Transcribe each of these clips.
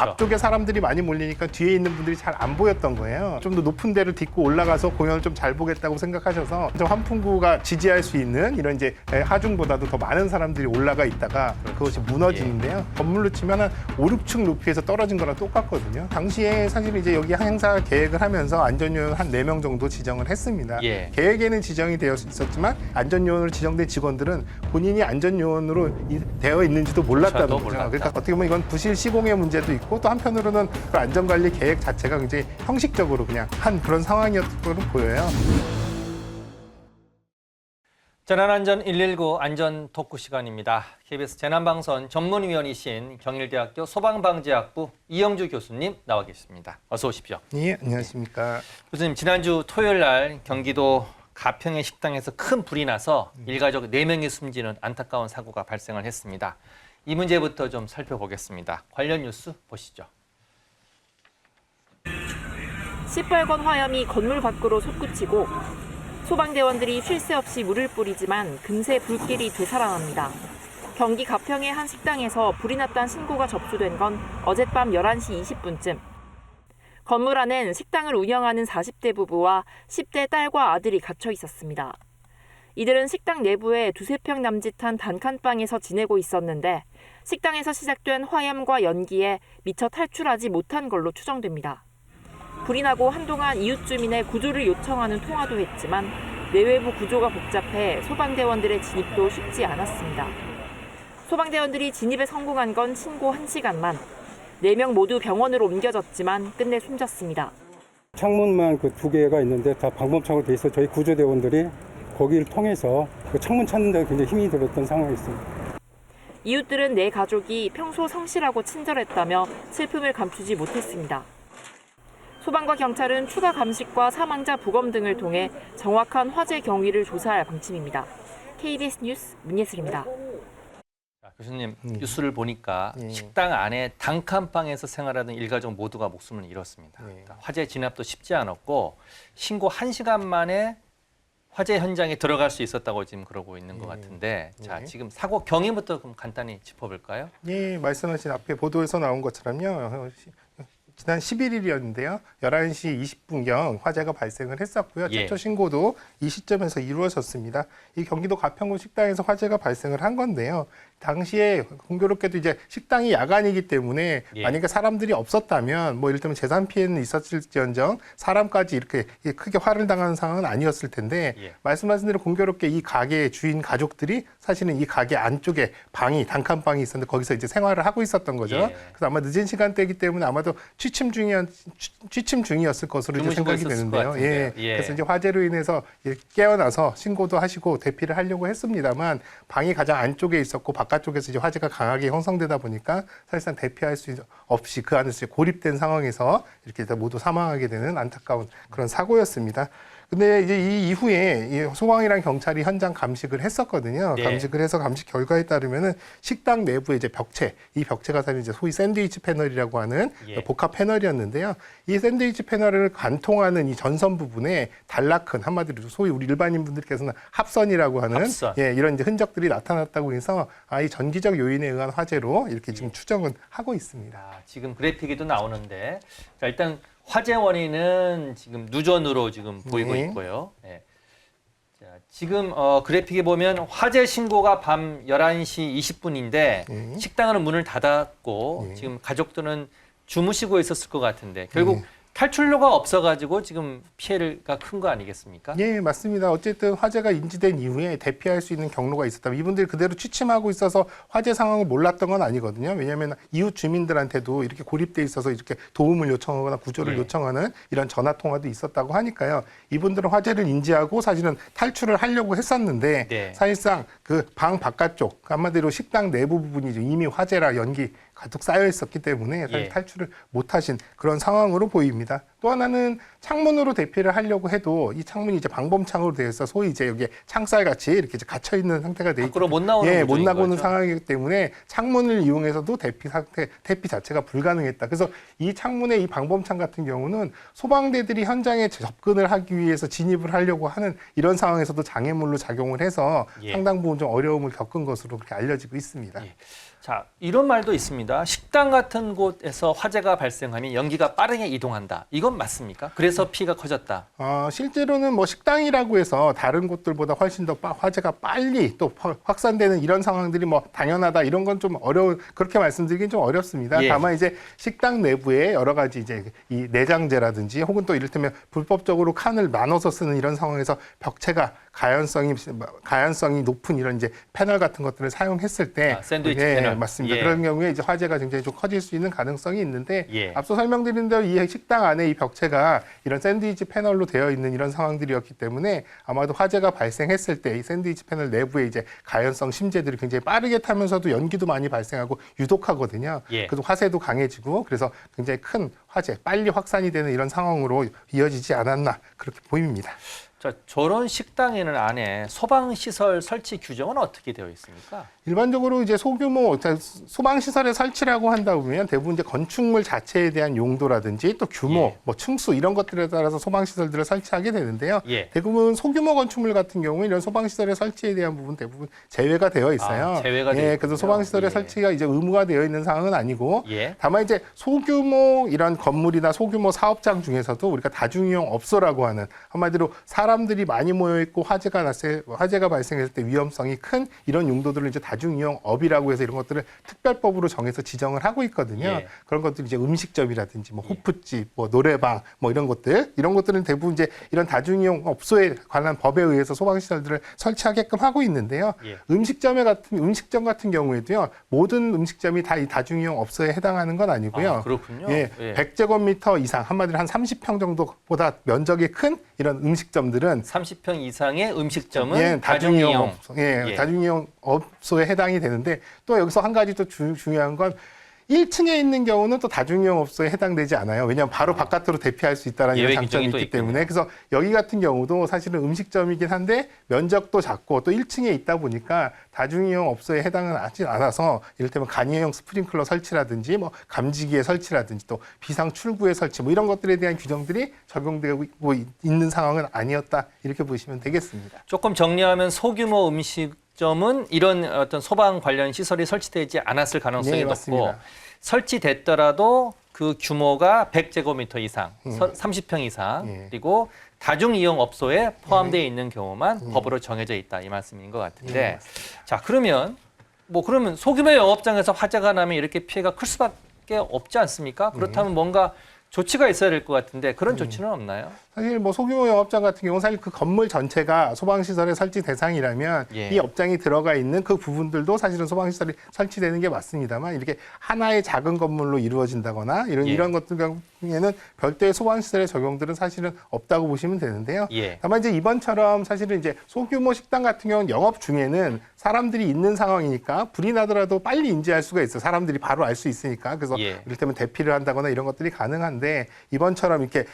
앞쪽에 사람들이 많이 몰리니까 뒤에 있는 분들이 잘 안 보였던 거예요. 좀 더 높은 데를 딛고 올라가서 공연을 좀 잘 보겠다고 생각하셔서 좀 환풍구가 지지할 수 있는 이런 이제 하중보다도 더 많은 사람들이 올라가 있다가 그것이 무너지는데요. 건물로 치면 한 5, 6층 높이에서 떨어진 거랑 똑같거든요. 당시에 사실 이제 여기 행사 계획을 하면서 안전요원 한 네 명 정도 지정을 했습니다. 예. 계획에는 지정이 되어 있었지만 안전요원으로 지정된 직원들은 본인이 안전요원으로 이- 되어 있는지도 몰랐다는 거죠. 몰랐다. 그러니까 어떻게 보면 이건 부실 시공의 문제도 있고 또 한편으로는 그 안전관리 계획 자체가 굉장히 형식적으로 그냥 한 그런 상황이었던 걸로 보여요. 재난안전 119 안전 토크 시간입니다. KBS 재난방송 전문위원이신 경일대학교 소방방재학부 이영주 교수님 나와 계십니다. 어서 오십시오. 예, 안녕하십니까. 교수님 지난주 토요일 날 경기도 가평의 식당에서 큰 불이 나서 일가족 4명이 숨지는 안타까운 사고가 발생을 했습니다. 이 문제부터 좀 살펴보겠습니다. 관련 뉴스 보시죠. 시뻘건 화염이 건물 밖으로 솟구치고 소방대원들이 쉴 새 없이 물을 뿌리지만 금세 불길이 되살아납니다. 경기 가평의 한 식당에서 불이 났다는 신고가 접수된 건 어젯밤 11시 20분쯤. 건물 안엔 식당을 운영하는 40대 부부와 10대 딸과 아들이 갇혀 있었습니다. 이들은 식당 내부에 두세 평 남짓한 단칸방에서 지내고 있었는데 식당에서 시작된 화염과 연기에 미처 탈출하지 못한 걸로 추정됩니다. 불이 나고 한동안 이웃 주민의 구조를 요청하는 통화도 했지만 내외부 구조가 복잡해 소방대원들의 진입도 쉽지 않았습니다. 소방대원들이 진입에 성공한 건 신고 1시간만. 4명 모두 병원으로 옮겨졌지만 끝내 숨졌습니다. 창문만 그 두 개가 있는데 다 방범창으로 돼 있어 저희 구조대원들이 거기를 통해서 그 창문 찾는 데 굉장히 힘이 들었던 상황이었습니다. 이웃들은 내 가족이 평소 성실하고 친절했다며 슬픔을 감추지 못했습니다. 소방과 경찰은 추가 감식과 사망자 부검 등을 통해 정확한 화재 경위를 조사할 방침입니다. KBS 뉴스 문예슬입니다. 자, 교수님 음. 뉴스를 보니까 예. 식당 안에 단칸방에서 생활하던 일가족 모두가 목숨을 잃었습니다. 예. 그러니까 화재 진압도 쉽지 않았고 신고 1시간 만에 화재 현장에 들어갈 수 있었다고 지금 그러고 있는 것 예. 같은데 자 예. 지금 사고 경위부터 그럼 간단히 짚어볼까요? 예, 말씀하신 앞에 보도에서 나온 것처럼요. 지난 11일이었는데요. 11시 20분경 화재가 발생을 했었고요. 예. 최초 신고도 이 시점에서 이루어졌습니다. 이 경기도 가평구 식당에서 화재가 발생을 한 건데요. 당시에 공교롭게도 이제 식당이 야간이기 때문에 예. 만약에 사람들이 없었다면 뭐 이를테면 재산 피해는 있었을지언정 사람까지 이렇게 크게 화를 당하는 상황은 아니었을 텐데 예. 말씀하신 대로 공교롭게 이 가게의 주인 가족들이 사실은 이 가게 안쪽에 방이 단칸방이 있었는데 거기서 이제 생활을 하고 있었던 거죠. 예. 그래서 아마 늦은 시간대이기 때문에 아마도 취침 중이었 취- 취침 중이었을 것으로 이제 생각이 되는데요. 예. 예. 그래서 이제 화재로 인해서 깨어나서 신고도 하시고 대피를 하려고 했습니다만 방이 가장 안쪽에 있었고 바깥쪽에서 이제 화재가 강하게 형성되다 보니까 사실상 대피할 수 없이 그 안에서 고립된 상황에서 이렇게 다 모두 사망하게 되는 안타까운 그런 사고였습니다. 근데 이제 이 이후에 이 소방이랑 경찰이 현장 감식을 했었거든요. 네. 감식을 해서 감식 결과에 따르면은 식당 내부에 이제 벽체, 이 벽체가 사실 이제 소위 샌드위치 패널이라고 하는 예. 복합 패널이었는데요. 이 샌드위치 패널을 관통하는 이 전선 부분에 단락痕, 한마디로 소위 우리 일반인 분들께서는 합선이라고 하는 합선. 예, 이런 이제 흔적들이 나타났다고 해서 아, 이 전기적 요인에 의한 화재로 이렇게 예. 지금 추정은 하고 있습니다. 아, 지금 그래픽에도 나오는데 자, 일단 화재 원인은 지금 누전으로 지금 보이고 네. 있고요. 네. 자, 지금 어, 그래픽에 보면 화재 신고가 밤 11시 20분인데 네. 식당은 문을 닫았고 네. 지금 가족들은 주무시고 있었을 것 같은데 결국 네. 탈출로가 없어가지고 지금 피해가 큰 거 아니겠습니까? 예, 맞습니다. 어쨌든 화재가 인지된 이후에 대피할 수 있는 경로가 있었다면 이분들이 그대로 취침하고 있어서 화재 상황을 몰랐던 건 아니거든요. 왜냐하면 이웃 주민들한테도 이렇게 고립돼 있어서 이렇게 도움을 요청하거나 구조를 예. 요청하는 이런 전화 통화도 있었다고 하니까요. 이분들은 화재를 인지하고 사실은 탈출을 하려고 했었는데 네. 사실상 그 방 바깥쪽 한마디로 식당 내부 부분이 이미 화재라 연기 가득 쌓여 있었기 때문에 예. 탈출을 못하신 그런 상황으로 보입니다. 또 하나는 창문으로 대피를 하려고 해도 이 창문이 이제 방범창으로 되어 있어 소위 이제 여기에 창살 같이 이렇게 이제 갇혀 있는 상태가 돼 있기 밖으로 못 나오는 예, 못 나오는 거죠. 상황이기 때문에 창문을 이용해서도 대피 상태 대피 자체가 불가능했다. 그래서 이 창문의 이 방범창 같은 경우는 소방대들이 현장에 접근을 하기 위해서 진입을 하려고 하는 이런 상황에서도 장애물로 작용을 해서 예. 상당 부분 좀 어려움을 겪은 것으로 그렇게 알려지고 있습니다. 예. 자, 이런 말도 있습니다. 식당 같은 곳에서 화재가 발생하면 연기가 빠르게 이동한다. 이건 맞습니까? 그래서 피해가 커졌다. 어, 실제로는 뭐 식당이라고 해서 다른 곳들보다 훨씬 더 빠- 화재가 빨리 또 퍼- 확산되는 이런 상황들이 뭐 당연하다 이런 건 좀 어려운 그렇게 말씀드리긴 좀 어렵습니다. 예. 다만 이제 식당 내부에 여러 가지 이제 이 내장재라든지 혹은 또 이를테면 불법적으로 칸을 나눠서 쓰는 이런 상황에서 벽체가 가연성이 가연성이 높은 이런 이제 패널 같은 것들을 사용했을 때 아, 샌드위치 예, 패널. 맞습니다. 예. 그런 경우에 이제 화재가 굉장히 좀 커질 수 있는 가능성이 있는데 예. 앞서 설명드린 대로 이 식당 안에 이 벽체가 이런 샌드위치 패널로 되어 있는 이런 상황들이었기 때문에 아마도 화재가 발생했을 때 이 샌드위치 패널 내부에 이제 가연성 심재들이 굉장히 빠르게 타면서도 연기도 많이 발생하고 유독하거든요. 예. 그래서 화재도 강해지고 그래서 굉장히 큰 화재, 빨리 확산이 되는 이런 상황으로 이어지지 않았나 그렇게 보입니다. 자, 저런 식당에는 안에 소방 시설 설치 규정은 어떻게 되어 있습니까? 일반적으로 이제 소규모 자, 소방 시설의 설치라고 한다 보면 대부분 이제 건축물 자체에 대한 용도라든지 또 규모, 예. 뭐 층수 이런 것들에 따라서 소방 시설들을 설치하게 되는데요. 예. 대부분 소규모 건축물 같은 경우에 이런 소방 시설의 설치에 대한 부분 대부분 제외가 되어 있어요. 아, 제외가 되어 예. 그래서 소방 시설의 예. 설치가 이제 의무화 되어 있는 상황은 아니고 예. 다만 이제 소규모 이런 건물이나 소규모 사업장 중에서도 우리가 다중이용 업소라고 하는 한마디로 사람 들이 많이 모여 있고 화재가 났을 화재가 발생했을 때 위험성이 큰 이런 용도들을 이제 다중이용 업이라고 해서 이런 것들을 특별법으로 정해서 지정을 하고 있거든요. 예. 그런 것들이 이제 음식점이라든지 뭐 호프집, 뭐 노래방, 뭐 이런 것들 이런 것들은 대부분 이제 이런 다중이용 업소에 관한 법에 의해서 소방시설들을 설치하게끔 하고 있는데요. 예. 음식점에 같은 음식점 같은 경우에도요 모든 음식점이 다 이 다중이용 업소에 해당하는 건 아니고요. 아, 그렇군요. 예, 예. 100제곱미터 이상 한마디로 한 30평 정도보다 면적이 큰 이런 음식점들 은 30평 이상의 음식점은 예, 다중이용 다중이용. 업소, 예, 예. 다중이용 업소에 해당이 되는데 또 여기서 한 가지 또 주, 중요한 건 1층에 있는 경우는 또 다중이용 업소에 해당되지 않아요. 왜냐하면 바로 바깥으로 대피할 수 있다는 이런 장점이 있기 있군요. 때문에 그래서 여기 같은 경우도 사실은 음식점이긴 한데 면적도 작고 또 1층에 있다 보니까 다중이용 업소에 해당은 하지 않아서 이를테면 간이용 스프링클러 설치라든지 뭐 감지기의 설치라든지 또 비상 출구의 설치 뭐 이런 것들에 대한 규정들이 적용되고 있는 상황은 아니었다 이렇게 보시면 되겠습니다. 조금 정리하면 소규모 음식 점은 이런 어떤 소방 관련 시설이 설치되지 않았을 가능성이 네, 높고 맞습니다. 설치됐더라도 그 규모가 100제곱미터 이상, 음. 서- 30평 이상, 예. 그리고 다중 이용 업소에 포함되어 있는 경우만 법으로 정해져 있다 이 말씀인 것 예, 같은데. 자, 그러면 뭐 그러면 소규모 영업장에서 화재가 나면 이렇게 피해가 클 수밖에 없지 않습니까? 네. 그렇다면 뭔가 조치가 있어야 될 것 같은데 음. 그런 조치는 없나요? 사실 뭐 소규모 영업장 같은 경우는 사실 그 건물 전체가 소방시설의 설치 대상이라면 예. 이 업장이 들어가 있는 그 부분들도 사실은 소방시설이 설치되는 게 맞습니다만 이렇게 하나의 작은 건물로 이루어진다거나 이런 예. 이런 것들 경우에는 별도의 소방시설의 적용들은 사실은 없다고 보시면 되는데요. 예. 다만 이제 이번처럼 사실은 이제 소규모 식당 같은 경우는 영업 중에는 사람들이 있는 상황이니까 불이 나더라도 빨리 인지할 수가 있어요. 사람들이 바로 알 수 있으니까. 그래서 예. 이를테면 대피를 한다거나 이런 것들이 가능한데 이번처럼 이렇게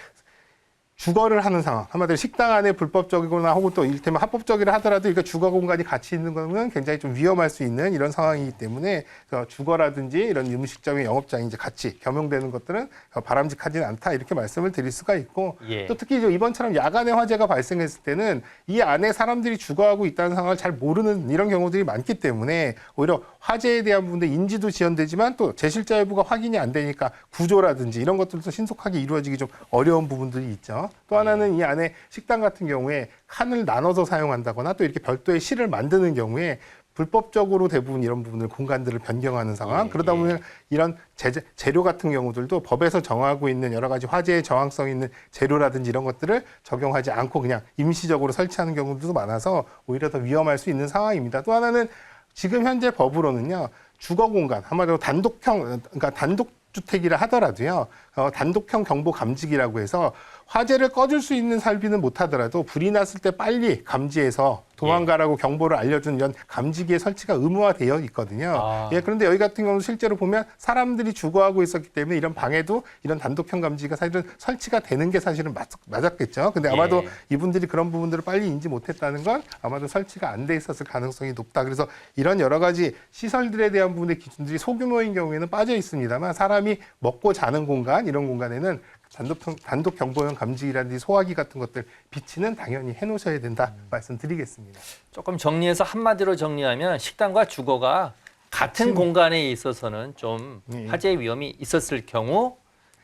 주거를 하는 상황, 한마디로 식당 안에 불법적이거나 혹은 또 이를테면 합법적이라 하더라도 이거 주거 공간이 같이 있는 거는 굉장히 좀 위험할 수 있는 이런 상황이기 때문에 그래서 주거라든지 이런 음식점의 영업장이 이제 같이 겸용되는 것들은 바람직하지는 않다 이렇게 말씀을 드릴 수가 있고 예. 또 특히 이번처럼 야간에 화재가 발생했을 때는 이 안에 사람들이 주거하고 있다는 상황을 잘 모르는 이런 경우들이 많기 때문에 오히려 화재에 대한 부분들 인지도 지연되지만 또 재실자 여부가 확인이 안 되니까 구조라든지 이런 것들도 신속하게 이루어지기 좀 어려운 부분들이 있죠. 또 하나는 이 안에 식당 같은 경우에 칸을 나눠서 사용한다거나 또 이렇게 별도의 실을 만드는 경우에 불법적으로 대부분 이런 부분을 공간들을 변경하는 상황 예, 그러다 예. 보면 이런 재재, 재료 같은 경우들도 법에서 정하고 있는 여러 가지 화재의 저항성 있는 재료라든지 이런 것들을 적용하지 않고 그냥 임시적으로 설치하는 경우들도 많아서 오히려 더 위험할 수 있는 상황입니다. 또 하나는 지금 현재 법으로는요 주거 공간 한마디로 단독형 그러니까 단독 주택이라 하더라도요 어, 단독형 경보 감지기라고 해서 화재를 꺼줄 수 있는 설비는 못하더라도 불이 났을 때 빨리 감지해서 도망가라고 경보를 알려주는 이런 감지기의 설치가 의무화되어 있거든요. 아. 예, 그런데 여기 같은 경우는 실제로 보면 사람들이 주거하고 있었기 때문에 이런 방에도 이런 단독형 감지기가 사실은 설치가 되는 게 사실은 맞, 맞았겠죠. 근데 아마도 예. 이분들이 그런 부분들을 빨리 인지 못했다는 건 아마도 설치가 안 돼 있었을 가능성이 높다. 그래서 이런 여러 가지 시설들에 대한 부분의 기준들이 소규모인 경우에는 빠져 있습니다만 사람이 먹고 자는 공간 이런 공간에는 단독, 단독 경보용 감지기라든지 소화기 같은 것들 비치는 당연히 해놓으셔야 된다 말씀드리겠습니다. 조금 정리해서 한마디로 정리하면 식당과 주거가 같은 공간에 있어서는 좀 예. 화재 위험이 있었을 경우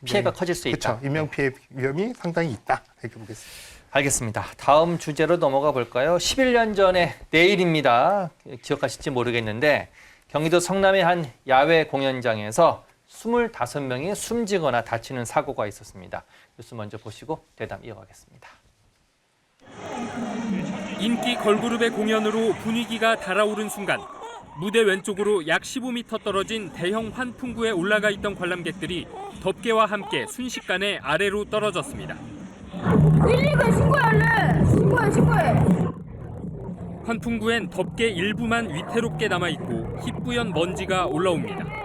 피해가 네. 커질 수 있다. 그렇죠. 인명 피해 위험이 상당히 있다 이렇게 보겠습니다. 알겠습니다. 다음 주제로 넘어가 볼까요? 11년 전에 내일입니다. 기억하실지 모르겠는데 경기도 성남의 한 야외 공연장에서 25명이 숨지거나 다치는 사고가 있었습니다. 뉴스 먼저 보시고 대담 이어가겠습니다. 인기 걸그룹의 공연으로 분위기가 달아오른 순간 무대 왼쪽으로 약 15m 떨어진 대형 환풍구에 올라가 있던 관람객들이 덮개와 함께 순식간에 아래로 떨어졌습니다. 119에 신고해 신고해 신고해 환풍구엔 덮개 일부만 위태롭게 남아 있고 희뿌연 먼지가 올라옵니다.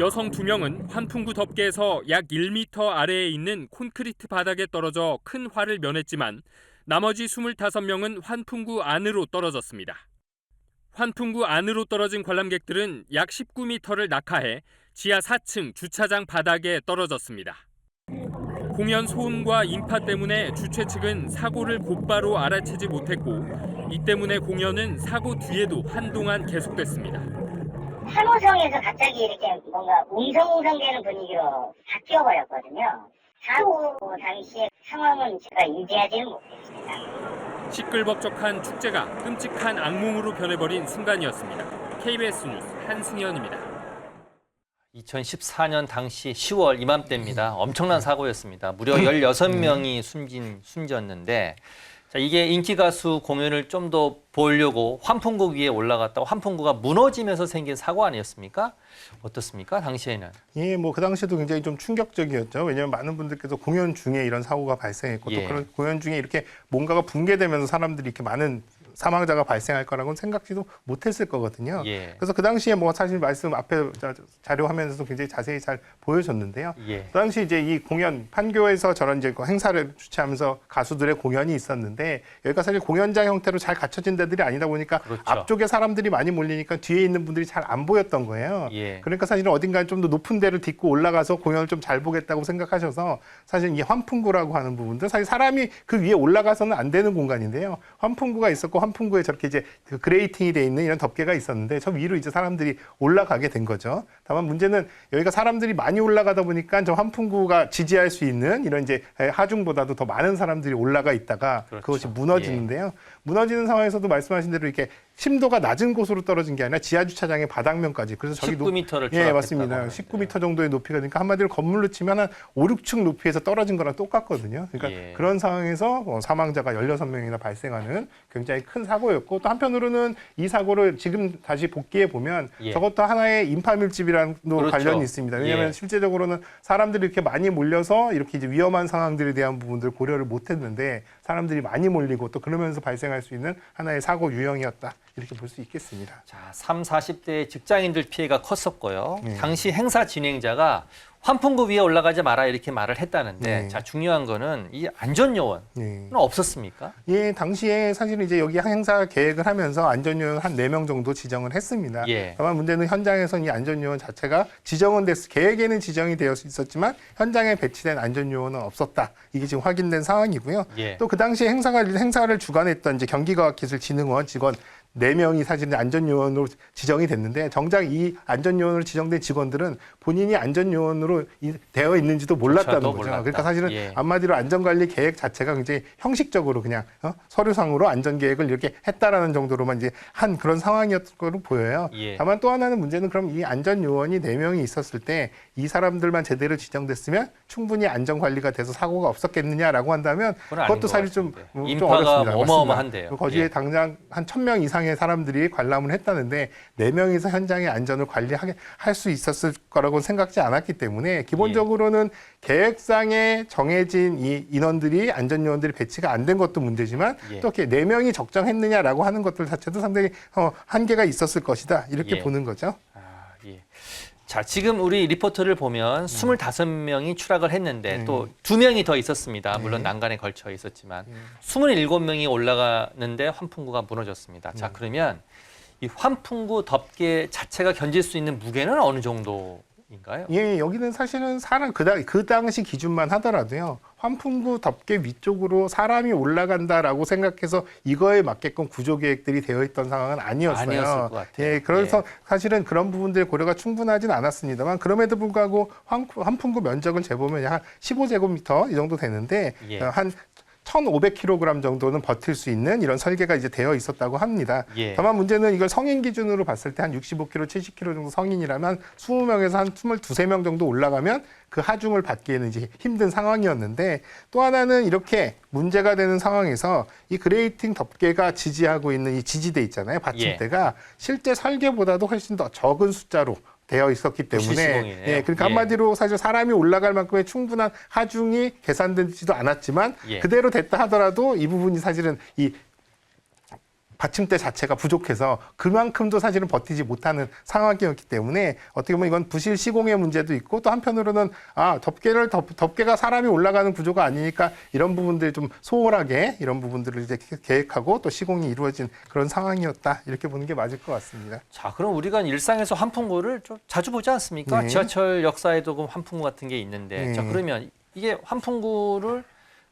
여성 두 명은 환풍구 덮개에서 약 1m 아래에 있는 콘크리트 바닥에 떨어져 큰 화를 면했지만 나머지 25명은 환풍구 안으로 떨어졌습니다. 환풍구 안으로 떨어진 관람객들은 약 19m를 낙하해 지하 4층 주차장 바닥에 떨어졌습니다. 공연 소음과 인파 때문에 주최 측은 사고를 곧바로 알아채지 못했고 이 때문에 공연은 사고 뒤에도 한동안 계속됐습니다. 산호성에서 갑자기 이렇게 뭔가 웅성웅성되는 분위기로 바뀌어버렸거든요. 사고 당시의 상황은 제가 인지하지는 못했습니다. 시끌벅적한 축제가 끔찍한 악몽으로 변해버린 순간이었습니다. KBS 뉴스 한승현입니다. 2014년 당시 10월 이맘때입니다. 엄청난 사고였습니다. 무려 16명이 숨진 숨졌는데 자, 이게 인기 가수 공연을 좀 더 보려고 환풍구 위에 올라갔다가 환풍구가 무너지면서 생긴 사고 아니었습니까? 어떻습니까? 당시에는. 예, 뭐 그 당시에도 굉장히 좀 충격적이었죠. 왜냐하면 많은 분들께서 공연 중에 이런 사고가 발생했고 예. 또 그런 공연 중에 이렇게 뭔가가 붕괴되면서 사람들이 이렇게 많은 사망자가 발생할 거라고는 생각지도 못했을 거거든요. 예. 그래서 그 당시에 뭐 사실 말씀 앞에 자- 자료 화면에서도 굉장히 자세히 잘 보여줬는데요. 예. 그 당시 이제 이 공연 판교에서 저런 이제 그 행사를 주최하면서 가수들의 공연이 있었는데 여기가 사실 공연장 형태로 잘 갖춰진 데들이 아니다 보니까 그렇죠. 앞쪽에 사람들이 많이 몰리니까 뒤에 있는 분들이 잘 안 보였던 거예요. 예. 그러니까 사실은 어딘가 좀 더 높은 데를 딛고 올라가서 공연을 좀 잘 보겠다고 생각하셔서 사실 이 환풍구라고 하는 부분들 사실 사람이 그 위에 올라가서는 안 되는 공간인데요. 환풍구가 있었고 환풍구에 저렇게 이제 그 그레이팅이 돼 있는 이런 덮개가 있었는데 저 위로 이제 사람들이 올라가게 된 거죠. 다만 문제는 여기가 사람들이 많이 올라가다 보니까 저 환풍구가 지지할 수 있는 이런 이제 하중보다도 더 많은 사람들이 올라가 있다가 그렇죠. 그것이 무너지는데요. 무너지는 상황에서도 말씀하신 대로 이렇게 심도가 낮은 곳으로 떨어진 게 아니라 지하 주차장의 바닥면까지 그래서 저기 높- 19m를 예, 맞습니다. 19m 정도의 높이가 되니까 한마디로 건물로 치면 한 5, 6층 높이에서 떨어진 거랑 똑같거든요. 그러니까 예. 그런 상황에서 어, 사망자가 16명이나 발생하는 굉장히 큰 사고였고 또 한편으로는 이 사고를 지금 다시 복귀해 보면 예. 저것도 하나의 인파 밀집이랑 도 그렇죠. 관련이 있습니다. 왜냐하면 예. 실제적으로는 사람들이 이렇게 많이 몰려서 이렇게 이제 위험한 상황들에 대한 부분들 고려를 못 했는데 사람들이 많이 몰리고 또 그러면서 발생할 수 있는 하나의 사고 유형이었다. 이렇게 볼 수 있겠습니다. 자, 3, 40대 직장인들 피해가 컸었고요. 네. 당시 행사 진행자가 환풍구 위에 올라가지 마라 이렇게 말을 했다는데 네. 자, 중요한 거는 이 안전 요원은 네. 없었습니까? 예, 당시에 사실은 이제 여기 행사 계획을 하면서 안전 요원 한 네 명 정도 지정을 했습니다. 예. 다만 문제는 현장에서는 이 안전 요원 자체가 지정은 됐, 계획에는 지정이 되어 있었지만 현장에 배치된 안전 요원은 없었다. 이게 지금 확인된 상황이고요. 예. 또그 당시에 행사가, 행사를 주관했던 이제 경기과학기술진흥원 직원 네 명이 사실은 안전요원으로 지정이 됐는데 정작 이 안전요원으로 지정된 직원들은 본인이 안전요원으로 이- 되어 있는지도 몰랐다는 거죠. 몰랐다. 그러니까 사실은 예. 한마디로 안전관리 계획 자체가 굉장히 형식적으로 그냥 어? 서류상으로 안전계획을 이렇게 했다라는 정도로만 이제 한 그런 상황이었던 걸로 보여요. 예. 다만 또 하나는 문제는 그럼 이 안전요원이 네명이 있었을 때 이 사람들만 제대로 지정됐으면 충분히 안전관리가 돼서 사고가 없었겠느냐라고 한다면 그것도 것 사실 좀, 좀 인파가 어렵습니다. 어마어마한데요. 맞습니다. 거기에 예. 당장 한 천 명 이상 의 사람들이 관람을 했다는데 네 명이서 현장의 안전을 관리하게 할수 있었을 거라고 생각지 않았기 때문에 기본적으로는 계획상에 정해진 이 인원들이 안전 요원들이 배치가 안 된 것도 문제지만 예. 또 이렇게 네 명이 적정했느냐라고 하는 것들 자체도 상당히 어, 한계가 있었을 것이다 이렇게 예. 보는 거죠. 아, 예. 자, 지금 우리 리포트를 보면 25명이 추락을 했는데 네. 또 두 명이 더 있었습니다. 물론 난간에 걸쳐 있었지만 27명이 올라가는데 환풍구가 무너졌습니다. 자, 그러면 이 환풍구 덮개 자체가 견딜 수 있는 무게는 어느 정도인가요? 예, 여기는 사실은 사람 그, 당, 그 당시 기준만 하더라도요. 환풍구 덮개 위쪽으로 사람이 올라간다라고 생각해서 이거에 맞게끔 구조 계획들이 되어 있던 상황은 아니었어요. 아니었을 것 같아요. 예, 그래서 예. 사실은 그런 부분들의 고려가 충분하진 않았습니다만 그럼에도 불구하고 환, 환풍구 면적을 재보면 약 15제곱미터 이 정도 되는데 예. 어, 한 1,500kg 정도는 버틸 수 있는 이런 설계가 이제 되어 있었다고 합니다. 예. 다만 문제는 이걸 성인 기준으로 봤을 때 한 65kg, 70kg 정도 성인이라면 20명에서 한 22, 3명 정도 올라가면 그 하중을 받기에는 이제 힘든 상황이었는데 또 하나는 이렇게 문제가 되는 상황에서 이 그레이팅 덮개가 지지하고 있는 이 지지대 있잖아요. 받침대가 실제 설계보다도 훨씬 더 적은 숫자로 되어 있었기 때문에. 예, 그러니까 예. 한마디로 사실 사람이 올라갈 만큼의 충분한 하중이 계산되지도 않았지만 예. 그대로 됐다 하더라도 이 부분이 사실은 이 받침대 자체가 부족해서 그만큼도 사실은 버티지 못하는 상황이었기 때문에 어떻게 보면 이건 부실 시공의 문제도 있고 또 한편으로는 아 덮개를 덮, 덮개가 사람이 올라가는 구조가 아니니까 이런 부분들이 좀 소홀하게 이런 부분들을 이제 계획하고 또 시공이 이루어진 그런 상황이었다 이렇게 보는 게 맞을 것 같습니다. 자, 그럼 우리가 일상에서 환풍구를 좀 자주 보지 않습니까? 네. 지하철 역사에도 그 환풍구 같은 게 있는데, 네. 자 그러면 이게 환풍구를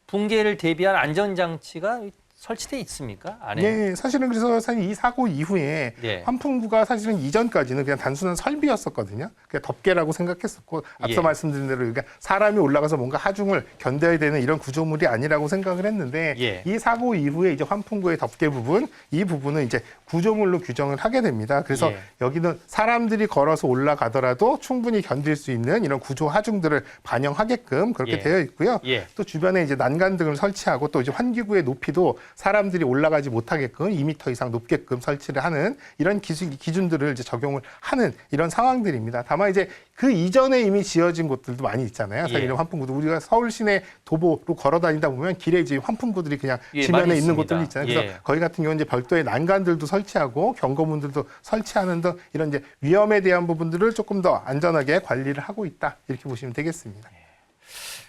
붕괴를 대비한 안전장치가 설치돼 있습니까? 안에? 네, 사실은 그래서 사실 이 사고 이후에 네. 환풍구가 사실은 이전까지는 그냥 단순한 설비였었거든요. 그냥 덮개라고 생각했었고 앞서 예. 말씀드린 대로 그러니까 사람이 올라가서 뭔가 하중을 견뎌야 되는 이런 구조물이 아니라고 생각을 했는데 예. 이 사고 이후에 이제 환풍구의 덮개 부분 이 부분은 이제 구조물로 규정을 하게 됩니다. 그래서 예. 여기는 사람들이 걸어서 올라가더라도 충분히 견딜 수 있는 이런 구조 하중들을 반영하게끔 그렇게 예. 되어 있고요. 예. 또 주변에 이제 난간 등을 설치하고 또 이제 환기구의 높이도 사람들이 올라가지 못하게끔 2m 이상 높게끔 설치를 하는 이런 기준, 기준들을 이제 적용을 하는 이런 상황들입니다. 다만 이제 그 이전에 이미 지어진 곳들도 많이 있잖아요. 사실 예. 이런 환풍구도 우리가 서울 시내 도보로 걸어 다니다 보면 길에 이제 환풍구들이 그냥 예, 지면에 있는. 곳들이 있잖아요. 그래서 예. 거기 같은 경우는 이제 별도의 난간들도 설치하고 경고문들도 설치하는 등 이런 이제 위험에 대한 부분들을 조금 더 안전하게 관리를 하고 있다 이렇게 보시면 되겠습니다.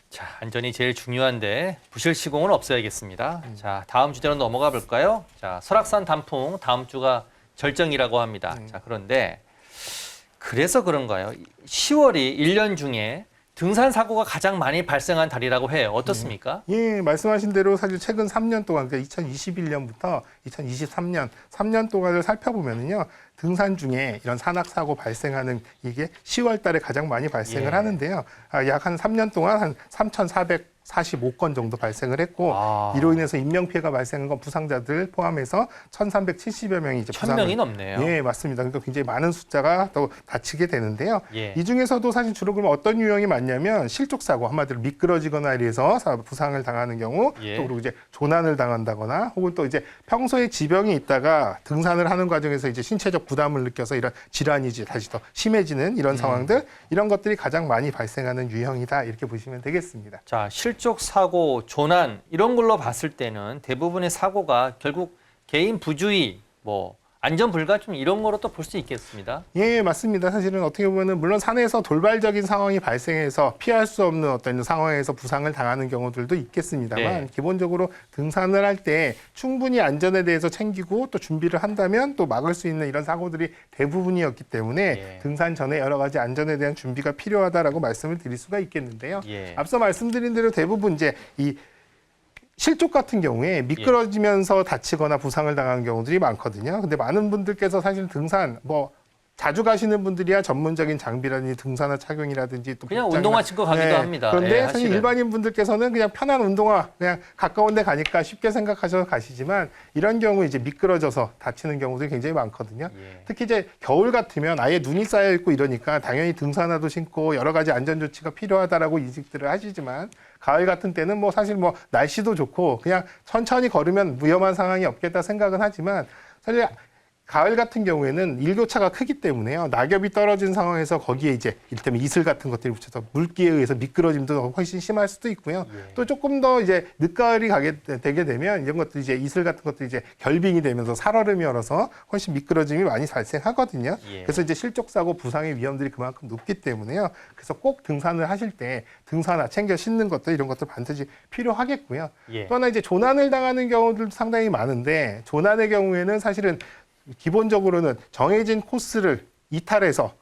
자, 안전이 제일 중요한데 부실 시공은 없어야겠습니다. 자, 다음 주제로 넘어가 볼까요? 자, 설악산 단풍 다음 주가 절정이라고 합니다. 자, 그런데 그래서 그런가요? 10월이 1년 중에 등산 사고가 가장 많이 발생한 달이라고 해요. 어떻습니까? 예, 말씀하신 대로 사실 최근 3년 동안, 그러니까 2021년부터 2023년 3년 동안을 살펴보면은요, 등산 중에 이런 산악 사고 발생하는 이게 10월 달에 가장 많이 발생을 예. 하는데요. 아, 약 한 3년 동안 한 3,445건 정도 발생을 했고, 아. 이로 인해서 인명 피해가 발생한 건 부상자들 포함해서 1,370여 명이 이제 천 명이 넘네요. 예, 맞습니다. 그러니까 굉장히 많은 숫자가 또 다치게 되는데요. 예. 이 중에서도 사실 주로 그럼 어떤 유형이 많냐면 실족 사고 한마디로 미끄러지거나 이래서 사- 부상을 당하는 경우 예. 또 그리고 이제 조난을 당한다거나 혹은 또 이제 평소에 지병이 있다가 등산을 하는 과정에서 이제 신체적 부담을 느껴서 이런 질환이 이제 다시 더 심해지는 음. 이런 상황들 이런 것들이 가장 많이 발생하는 유형이다 이렇게 보시면 되겠습니다. 자, 실족 사고, 조난 이런 걸로 봤을 때는 대부분의 사고가 결국 개인 부주의, 뭐 안전 불가 좀 이런 거로 또 볼 수 있겠습니다. 예, 맞습니다. 사실은 어떻게 보면은 물론 산에서 돌발적인 상황이 발생해서 피할 수 없는 어떤 상황에서 부상을 당하는 경우들도 있겠습니다만 네. 기본적으로 등산을 할 때 충분히 안전에 대해서 챙기고 또 준비를 한다면 또 막을 수 있는 이런 사고들이 대부분이었기 때문에 예. 등산 전에 여러 가지 안전에 대한 준비가 필요하다라고 말씀을 드릴 수가 있겠는데요. 예. 앞서 말씀드린 대로 대부분 이제 이 실족 같은 경우에 미끄러지면서 다치거나 부상을 당하는 경우들이 많거든요. 근데 많은 분들께서 사실 등산 뭐 자주 가시는 분들이야 전문적인 장비라든지 등산화 착용이라든지 또 그냥 복장이나- 운동화 신고 가기도 합니다. 그런데 예, 사실. 일반인 분들께서는 그냥 편한 운동화 그냥 가까운 데 가니까 쉽게 생각하셔서 가시지만 이런 경우 이제 미끄러져서 다치는 경우들이 굉장히 많거든요. 예. 특히 이제 겨울 같으면 아예 눈이 쌓여 있고 이러니까 당연히 등산화도 신고 여러 가지 안전 조치가 필요하다라고 인식들을 하시지만 가을 같은 때는 뭐 사실 뭐 날씨도 좋고 그냥 천천히 걸으면 위험한 상황이 없겠다 생각은 하지만 사실 가을 같은 경우에는 일교차가 크기 때문에요. 낙엽이 떨어진 상황에서 거기에 이제 이를테면 이슬 같은 것들이 붙여서 물기에 의해서 미끄러짐도 훨씬 심할 수도 있고요. 예. 또 조금 더 이제 늦가을이 가게 되- 되게 되면 이런 것들이 이제 이슬 같은 것들이 이제 결빙이 되면서 살얼음이 얼어서 훨씬 미끄러짐이 많이 발생하거든요. 예. 그래서 이제 실족 사고 부상의 위험들이 그만큼 높기 때문에요. 그래서 꼭 등산을 하실 때 등산화 챙겨 신는 것들 이런 것들 반드시 필요하겠고요. 예. 또 하나 이제 조난을 당하는 경우들도 상당히 많은데 조난의 경우에는 사실은 기본적으로는 정해진 코스를 이탈해서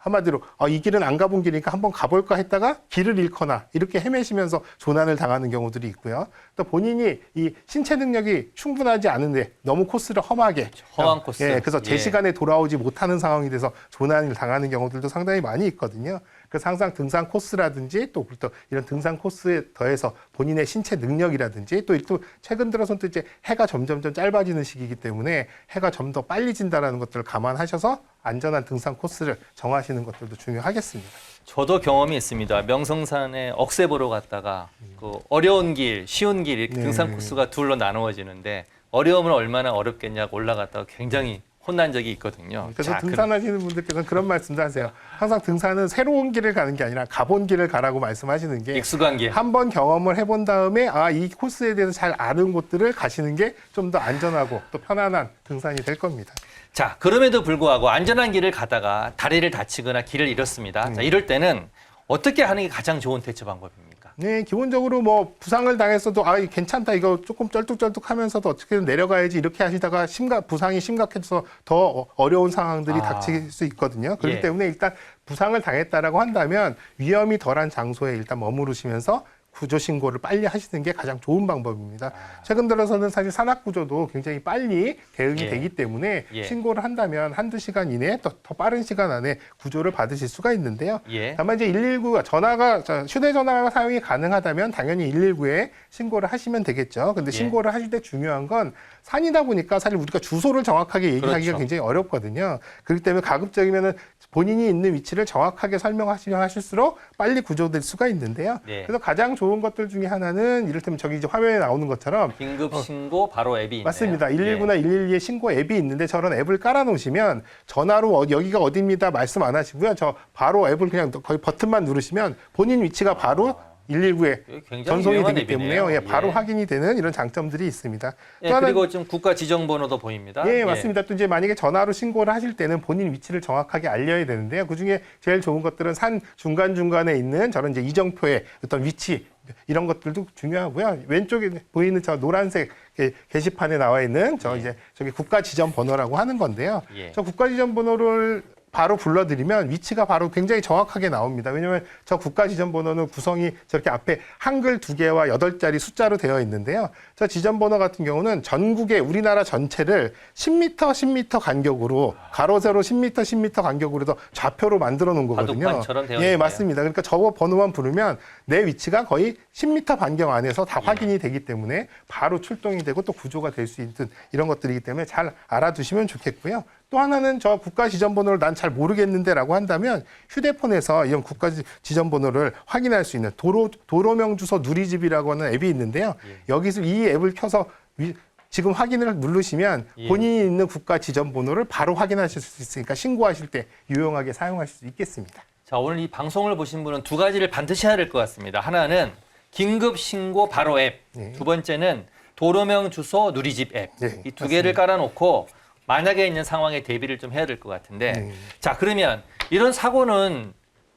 한마디로 아, 이 길은 안 가본 길이니까 한번 가볼까 했다가 길을 잃거나 이렇게 헤매시면서 조난을 당하는 경우들이 있고요. 또 본인이 이 신체 능력이 충분하지 않은데 너무 코스를 험하게 험한 코스. 예, 그래서 제 예. 시간에 돌아오지 못하는 상황이 돼서 조난을 당하는 경우들도 상당히 많이 있거든요. 그래서 항상 등산 코스라든지 또, 또 이런 등산 코스에 더해서 본인의 신체 능력이라든지 또, 또 최근 들어서는 또 이제 해가 점점점 짧아지는 시기이기 때문에 해가 좀더 빨리 진다라는 것들을 감안하셔서 안전한 등산 코스를 정하시는 것들도 중요하겠습니다. 저도 경험이 있습니다. 명성산에 억새 보러 갔다가 그 어려운 길, 쉬운 길 이렇게 네. 등산 코스가 둘로 나누어지는데 어려움은 얼마나 어렵겠냐고 올라갔다가 굉장히 혼난 적이 있거든요. 그래서 자, 그- 등산하시는 분들께서는 그런 말씀도 하세요. 항상 등산은 새로운 길을 가는 게 아니라 가본 길을 가라고 말씀하시는 게 익숙한 길. 한 번 경험을 해본 다음에 아 이 코스에 대해서 잘 아는 곳들을 가시는 게 좀 더 안전하고 또 편안한 등산이 될 겁니다. 자, 그럼에도 불구하고 안전한 길을 가다가 다리를 다치거나 길을 잃었습니다. 음. 자, 이럴 때는 어떻게 하는 게 가장 좋은 대처 방법입니까? 네, 기본적으로 뭐 부상을 당했어도 아 괜찮다 이거 조금 쩔뚝쩔뚝하면서도 어떻게든 내려가야지 이렇게 하시다가 심각 부상이 심각해져서 더 어- 어려운 상황들이 아. 닥칠 수 있거든요. 그렇기 예. 때문에 일단 부상을 당했다라고 한다면 위험이 덜한 장소에 일단 머무르시면서 구조 신고를 빨리 하시는 게 가장 좋은 방법입니다. 최근 들어서는 사실 산악 구조도 굉장히 빨리 대응이 예. 되기 때문에 예. 신고를 한다면 한두 시간 이내에 더, 더 빠른 시간 안에 구조를 받으실 수가 있는데요. 예. 다만 이제 119가 전화가 저 휴대 전화가 사용이 가능하다면 당연히 119에 신고를 하시면 되겠죠. 근데 예. 신고를 하실 때 중요한 건 산이다 보니까 사실 우리가 주소를 정확하게 얘기하기가 그렇죠. 굉장히 어렵거든요. 그렇기 때문에 가급적이면은 본인이 있는 위치를 정확하게 설명하시면 하실수록 빨리 구조될 수가 있는데요. 네. 그래서 가장 좋은 것들 중에 하나는 이를테면 저기 이제 화면에 나오는 것처럼 긴급 신고 바로 앱이 있네요. 어. 맞습니다. 예. 119나 112에 신고 앱이 있는데 저런 앱을 깔아놓으시면 전화로 어, 여기가 어디입니다 말씀 안 하시고요. 저 바로 앱을 그냥 거의 버튼만 누르시면 본인 위치가 바로 119에 이거 굉장히 전송이 되기. 때문에요. 예, 바로 예. 확인이 되는 이런 장점들이 있습니다. 예, 또 하나- 그리고 좀 국가 지정 번호도 보입니다. 예, 맞습니다. 또 이제 만약에 전화로 신고를 하실 때는 본인 위치를 정확하게 알려야 되는데요. 그 중에 제일 좋은 것들은 산 중간 중간에 있는 저런 이제 이정표의 어떤 위치 이런 것들도 중요하고요. 왼쪽에 보이는 저 노란색 게- 게시판에 나와 있는 저 이제 저기 국가 지정 번호라고 하는 건데요. 예. 저 국가 지정 번호를 바로 불러드리면 위치가 바로 굉장히 정확하게 나옵니다. 왜냐하면 저 국가 지정 번호는 구성이 저렇게 앞에 한글 두 개와 여덟 자리 숫자로 되어 있는데요. 저 지정 번호 같은 경우는 전국의 우리나라 전체를 10m, 10m 간격으로 가로 세로 10m, 10m 간격으로 해서 좌표로 만들어 놓은 거거든요. 바둑판처럼 되어 예, 있네요. 맞습니다. 그러니까 저거 번호만 부르면 내 위치가 거의 10m 반경 안에서 예. 다 확인이 되기 때문에 바로 출동이 되고 또 구조가 될 수 있는 이런 것들이기 때문에 잘 알아두시면 좋겠고요. 또 하나는 저 국가 지정번호를 난 잘 모르겠는데라고 한다면 휴대폰에서 이런 국가 지- 지정번호를 확인할 수 있는 도로 도로명 주소 누리집이라고 하는 앱이 있는데요. 예. 여기서 이 앱을 켜서 위- 지금 확인을 누르시면 예. 본인이 있는 국가 지정번호를 바로 확인하실 수 있으니까 신고하실 때 유용하게 사용하실 수 있겠습니다. 자, 오늘 이 방송을 보신 분은 두 가지를 반드시 해야 될 것 같습니다. 하나는 긴급 신고 바로 앱. 네. 두 번째는 도로명 주소 누리집 앱. 네, 이두 개를 깔아놓고 만약에 있는 상황에 대비를 좀 해야 될 것 같은데. 네. 자, 그러면 이런 사고는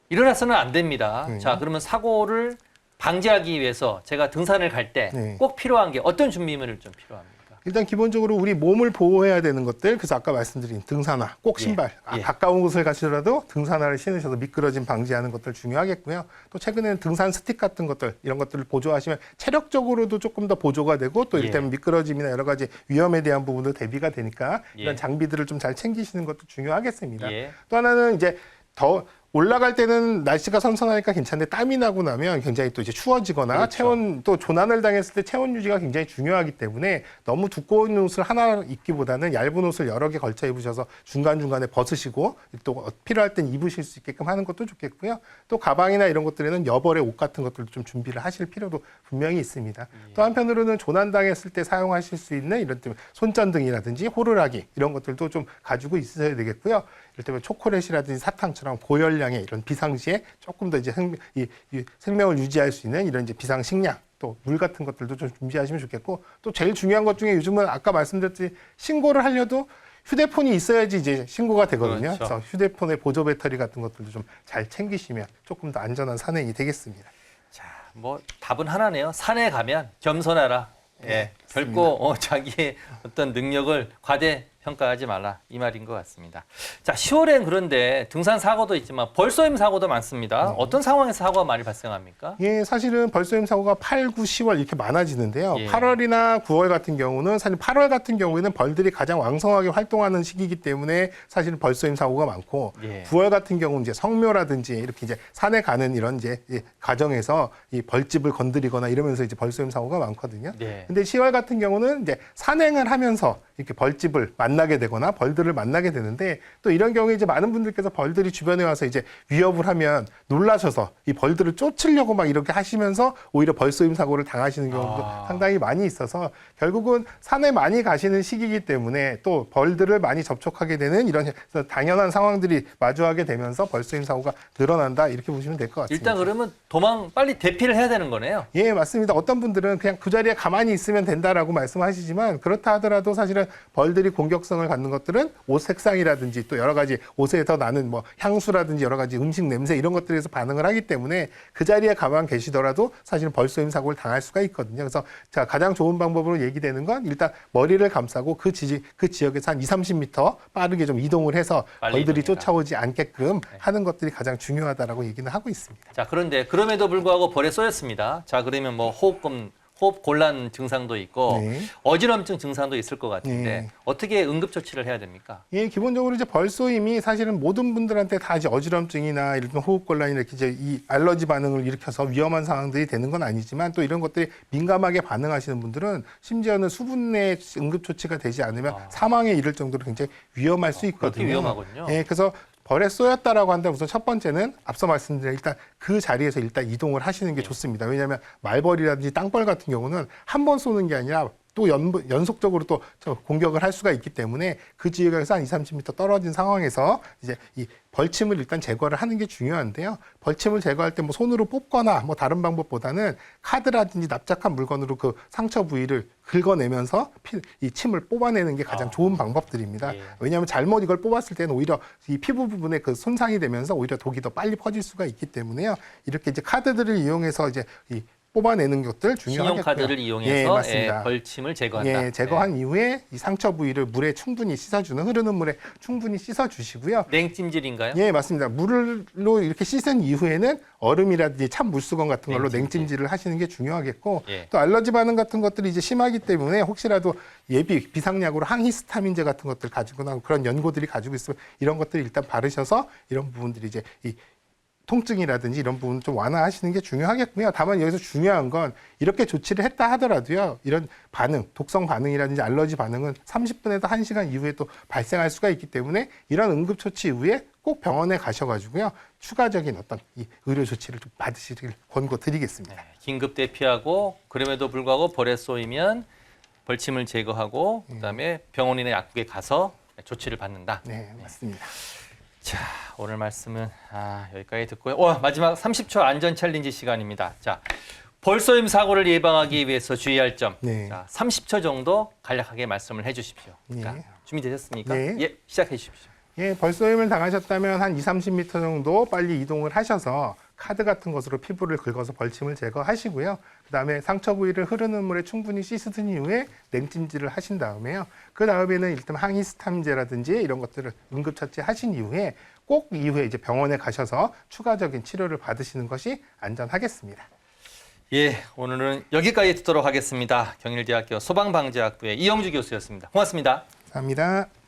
일어나서는 안 됩니다. 네. 자, 그러면 사고를 방지하기 위해서 제가 등산을 갈 때꼭 네. 필요한 게 어떤 준비물을 좀 필요합니까? 일단 기본적으로 우리 몸을 보호해야 되는 것들 그래서 아까 말씀드린 등산화 꼭 예, 신발 아, 예. 가까운 곳을 가시더라도 등산화를 신으셔서 미끄러짐 방지하는 것들 중요하겠고요 또 최근에는 등산 스틱 같은 것들 이런 것들을 보조하시면 체력적으로도 조금 더 보조가 되고 또 예. 이를테면 미끄러짐이나 여러 가지 위험에 대한 부분도 대비가 되니까 이런 예. 장비들을 좀 잘 챙기시는 것도 중요하겠습니다 예. 또 하나는 이제 더 올라갈 때는 날씨가 선선하니까 괜찮은데 땀이 나고 나면 굉장히 또 이제 추워지거나 그렇죠. 체온 또 조난을 당했을 때 체온 유지가 굉장히 중요하기 때문에 너무 두꺼운 옷을 하나 입기보다는 얇은 옷을 여러 개 걸쳐 입으셔서 중간 중간에 벗으시고 또 필요할 땐 입으실 수 있게끔 하는 것도 좋겠고요. 또 가방이나 이런 것들에는 여벌의 옷 같은 것들도 좀 준비를 하실 필요도 분명히 있습니다. 또 한편으로는 조난 당했을 때 사용하실 수 있는 이런 좀 손전등이라든지 호루라기 이런 것들도 좀 가지고 있어야 되겠고요. 이를테면 초콜릿이라든지 사탕처럼 고열량의 이런 비상시에 조금 더 이제 생, 이, 이 생명을 유지할 수 있는 이런 이제 비상 식량 또 물 같은 것들도 좀 준비하시면 좋겠고 또 제일 중요한 것 중에 요즘은 아까 말씀드렸듯이 신고를 하려도 휴대폰이 있어야지 이제 신고가 되거든요. 그렇죠. 그래서 휴대폰의 보조 배터리 같은 것들도 좀 잘 챙기시면 조금 더 안전한 산행이 되겠습니다. 자, 뭐 답은 하나네요. 산에 가면 겸손하라. 예, 결코 어, 자기의 어떤 능력을 과대 평가하지 말라 이 말인 것 같습니다. 자, 10월엔 그런데 등산 사고도 있지만 벌쏘임 사고도 많습니다. 네. 어떤 상황에서 사고가 많이 발생합니까? 예, 사실은 벌쏘임 사고가 8, 9, 10월 이렇게 많아지는데요. 예. 8월이나 9월 같은 경우는 사실 8월 같은 경우에는 벌들이 가장 왕성하게 활동하는 시기이기 때문에 사실은 벌쏘임 사고가 많고 예. 9월 같은 경우는 이제 성묘라든지 이렇게 이제 산에 가는 이런 이제 이 과정에서 이 벌집을 건드리거나 이러면서 이제 벌쏘임 사고가 많거든요. 네. 근데 10월 같은 경우는 이제 산행을 하면서 이렇게 벌집을 만 나게 되거나 벌들을 만나게 되는데 또 이런 경우에 이제 많은 분들께서 벌들이 주변에 와서 이제 위협을 하면 놀라셔서 이 벌들을 쫓으려고 막 이렇게 하시면서 오히려 벌쏘임 사고를 당하시는 경우도 아. 상당히 많이 있어서 결국은 산에 많이 가시는 시기이기 때문에 또 벌들을 많이 접촉하게 되는 이런 당연한 상황들이 마주하게 되면서 벌쏘임 사고가 늘어난다 이렇게 보시면 될 것 같습니다. 일단 그러면 도망 빨리 대피를 해야 되는 거네요. 예, 맞습니다. 어떤 분들은 그냥 그 자리에 가만히 있으면 된다라고 말씀하시지만 그렇다 하더라도 사실은 벌들이 공격 성을 갖는 것들은 옷 색상이라든지 또 여러 가지 옷에 더 나는 뭐 향수라든지 여러 가지 음식 냄새 이런 것들에서 반응을 하기 때문에 그 자리에 가만 계시더라도 사실은 벌쏘임 사고를 당할 수가 있거든요. 그래서 자, 가장 좋은 방법으로 얘기되는 건 일단 머리를 감싸고 그 지지 그 지역에서 한 2, 30m 빠르게 좀 이동을 해서 벌들이 이동해라. 쫓아오지 않게끔 하는 것들이 가장 중요하다라고 얘기는 하고 있습니다. 자, 그런데 그럼에도 불구하고 벌에 쏘였습니다. 자, 그러면 뭐 호흡곤 호흡 곤란 증상도 있고 네. 어지럼증 증상도 있을 것 같은데 네. 어떻게 응급 조치를 해야 됩니까? 예, 기본적으로 이제 벌쏘임이 사실은 모든 분들한테 다 이제 어지럼증이나 이런 호흡 곤란이나 이렇게 이제 이 알러지 반응을 일으켜서 위험한 상황들이 되는 건 아니지만 또 이런 것들이 민감하게 반응하시는 분들은 심지어는 수분 내 응급 조치가 되지 않으면 아. 사망에 이를 정도로 굉장히 위험할 수 그렇게 있거든요. 위험하군요. 예, 그래서 벌에 쏘였다라고 한다면 우선 첫 번째는 앞서 말씀드린 일단 그 자리에서 일단 이동을 하시는 게 예. 좋습니다. 왜냐하면 말벌이라든지 땅벌 같은 경우는 한 번 쏘는 게 아니라 또 연, 연속적으로 또저 공격을 할 수가 있기 때문에 그 지역에서 한 2, 30m 떨어진 상황에서 이제 이 벌침을 일단 제거를 하는 게 중요한데요. 벌침을 제거할 때 뭐 손으로 뽑거나 뭐 다른 방법보다는 카드라든지 납작한 물건으로 그 상처 부위를 긁어내면서 피, 이 침을 뽑아내는 게 가장 아. 좋은 방법들입니다. 예. 왜냐하면 잘못 이걸 뽑았을 때는 오히려 이 피부 부분에 그 손상이 되면서 오히려 독이 더 빨리 퍼질 수가 있기 때문에요. 이렇게 이제 카드들을 이용해서 이제 이 뽑아내는 것들 중요하겠고요. 신용카드를 예, 이용해서 맞습니다. 예, 벌침을 제거한다. 예, 제거한 이후에 이 상처 부위를 물에 충분히 씻어주는 흐르는 물에 충분히 씻어주시고요. 네. 냉찜질인가요? 예, 맞습니다. 물로 이렇게 씻은 이후에는 얼음이라든지 찬 물수건 같은 걸로 냉찜질. 냉찜질을 하시는 게 중요하겠고 예. 또 알러지 반응 같은 것들이 이제 심하기 때문에 혹시라도 예비 비상약으로 항히스타민제 같은 것들 가지거나 그런 연고들이 가지고 있으면 이런 것들 일단 바르셔서 이런 부분들이 이제 이 통증이라든지 이런 부분 좀 완화하시는 게 중요하겠고요. 다만 여기서 중요한 건 이렇게 조치를 했다 하더라도요. 이런 반응, 독성 반응이라든지 알러지 반응은 30분에서 1시간 이후에 또 발생할 수가 있기 때문에 이런 응급 조치 이후에 꼭 병원에 가셔가지고요. 추가적인 어떤 이 의료 조치를 좀 받으시길 권고 드리겠습니다. 네, 긴급 대피하고 그럼에도 불구하고 벌에 쏘이면 벌침을 제거하고 그다음에 병원이나 약국에 가서 조치를 받는다. 네, 맞습니다. 자, 오늘 말씀은 아, 여기까지 듣고요. 와, 마지막 30초 안전 챌린지 시간입니다. 자, 벌쏘임 사고를 예방하기 위해서 주의할 점. 네. 자, 30초 정도 간략하게 말씀을 해 주십시오. 네. 자, 준비되셨습니까? 네. 예, 시작해 주십시오. 예, 벌쏘임을 당하셨다면 한 2, 30m 정도 빨리 이동을 하셔서 카드 같은 것으로 피부를 긁어서 벌침을 제거하시고요. 그다음에 상처 부위를 흐르는 물에 충분히 씻으신 이후에 냉찜질을 하신 다음에요. 그 다음에는 일단 항히스타민제라든지 이런 것들을 응급처치 하신 이후에 꼭 이후에 이제 병원에 가셔서 추가적인 치료를 받으시는 것이 안전하겠습니다. 예, 오늘은 여기까지 듣도록 하겠습니다. 경일대학교 소방방재학부의 이영주 교수였습니다. 고맙습니다. 감사합니다.